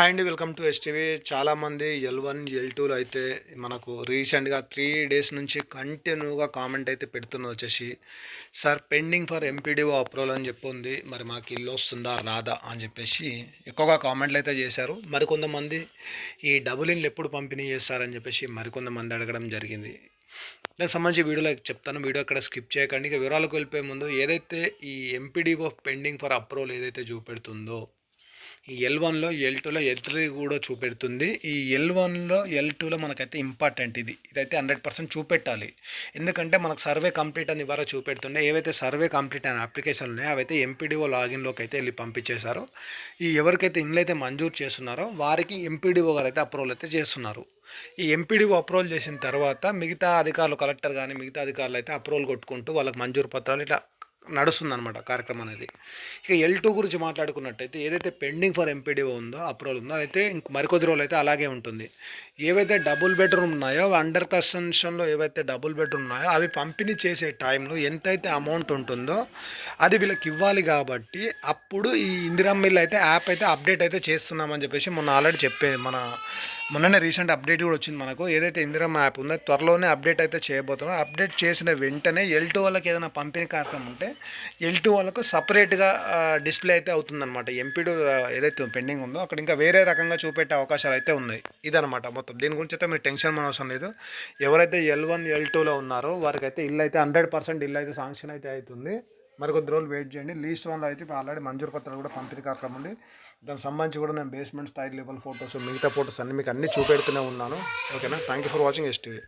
Hi అండి welcome to STV చాలామంది L one L టూలో అయితే మనకు రీసెంట్గా త్రీ డేస్ నుంచి కంటిన్యూగా కామెంట్ అయితే పెడుతున్న వచ్చేసి sir pending for MPDO approval అని చెప్పి ఉంది. మరి మాకు ఇల్లు వస్తుందా రాదా? అని చెప్పేసి ఎక్కువగా కామెంట్లు అయితే చేశారు. మరికొంతమంది ఈ డబుల్ ఇన్లు ఎప్పుడు పంపిణీ చేస్తారని చెప్పేసి మరికొంతమంది అడగడం జరిగింది. దానికి సంబంధించి వీడియోలో చెప్తాను. వీడియో అక్కడ స్కిప్ చేయకండి. ఇక వివరాలకు వెళ్ళిపోయే ముందు ఏదైతే ఈ ఎంపీడీఓ పెండింగ్ ఫర్ అప్రూవల్ ఏదైతే చూపెడుతుందో ఈ ఎల్ వన్లో ఎల్ టూలో ఎల్ త్రీ కూడా చూపెడుతుంది. ఈ ఎల్ వన్లో ఎల్ టూలో మనకైతే ఇంపార్టెంట్ ఇది. ఇదైతే హండ్రెడ్ పర్సెంట్ చూపెట్టాలి. ఎందుకంటే మనకు సర్వే కంప్లీట్ అని ఇవ్వరా చూపెడుతుండే. ఏవైతే సర్వే కంప్లీట్ అయిన అప్లికేషన్లు ఉన్నాయో అవైతే ఎంపీడీఓ లాగిన్లోకి అయితే వెళ్ళి పంపించేశారు. ఈ ఎవరికైతే ఇండ్లు అయితే మంజూరు చేస్తున్నారో వారికి ఎంపీడీఓ గారు అయితే అప్రూవల్ అయితే చేస్తున్నారు. ఈ ఎంపీడీఓ అప్రూవల్ చేసిన తర్వాత మిగతా అధికారులు కలెక్టర్ కానీ మిగతా అధికారులు అయితే అప్రూవల్ కొట్టుకుంటూ వాళ్ళకి మంజూరు పత్రాలు ఇట్లా నడుస్తుందన్నమాట కార్యక్రమం అనేది. ఇక ఎల్ టూ గురించి మాట్లాడుకున్నట్టయితే ఏదైతే పెండింగ్ ఫర్ ఎంపీడీఓ ఉందో అప్రూవల్ ఉందో అయితే ఇంక మరికొద్ది రోజులు అయితే అలాగే ఉంటుంది. ఏవైతే డబుల్ బెడ్రూమ్ ఉన్నాయో అండర్ కన్స్ట్రక్షన్లో ఏవైతే డబుల్ బెడ్రూమ్ ఉన్నాయో అవి పంపిణీ చేసే టైంలో ఎంతైతే అమౌంట్ ఉంటుందో అది వీళ్ళకి ఇవ్వాలి కాబట్టి అప్పుడు ఈ ఇందిరా మిల్ అయితే యాప్ అయితే అప్డేట్ అయితే చేస్తున్నామని చెప్పేసి మొన్న ఆల్రెడీ చెప్పే మన మొన్ననే రీసెంట్ అప్డేట్ కూడా వచ్చింది మనకు. ఏదైతే ఇందిరమ్మ యాప్ ఉందో త్వరలోనే అప్డేట్ అయితే చేయబోతున్నాం. అప్డేట్ చేసిన వెంటనే ఎల్ టూ వాళ్ళకి ఏదైనా పంపిణీ కార్యక్రమం ఉంటే ఎల్ టూ వాళ్ళకు సపరేట్గా డిస్ప్లే అయితే అవుతుందన్నమాట. ఎంపీడు ఏదైతే పెండింగ్ ఉందో అక్కడ ఇంకా వేరే రకంగా చూపెట్టే అవకాశాలు అయితే ఉన్నాయి. ఇదనమాట మొత్తం. దీని గురించి అయితే మీరు టెన్షన్ అవసరం లేదు. ఎవరైతే ఎల్ వన్ ఎల్ టూలో ఉన్నారో వారికైతే ఇల్లు అయితే హండ్రెడ్ పర్సెంట్ ఇల్లు అయితే శాంక్షన్ అయితే అవుతుంది. మరి కొద్ది రోజులు వెయిట్ చేయండి. లీస్ట్ వన్లో అయితే ఇప్పుడు ఆల్రెడీ మంజూరు పత్రాలు కూడా పంపిణీ కార్యక్రమం ఉంది. దానికి సంబంధించి కూడా నేను బేస్మెంట్ స్థాయి లెవెల్ ఫొటోస్ మిగతా ఫొటోస్ అన్ని మీకు అన్ని చూపెడుతూనే ఉన్నాను. ఓకేనా thank you for watching STV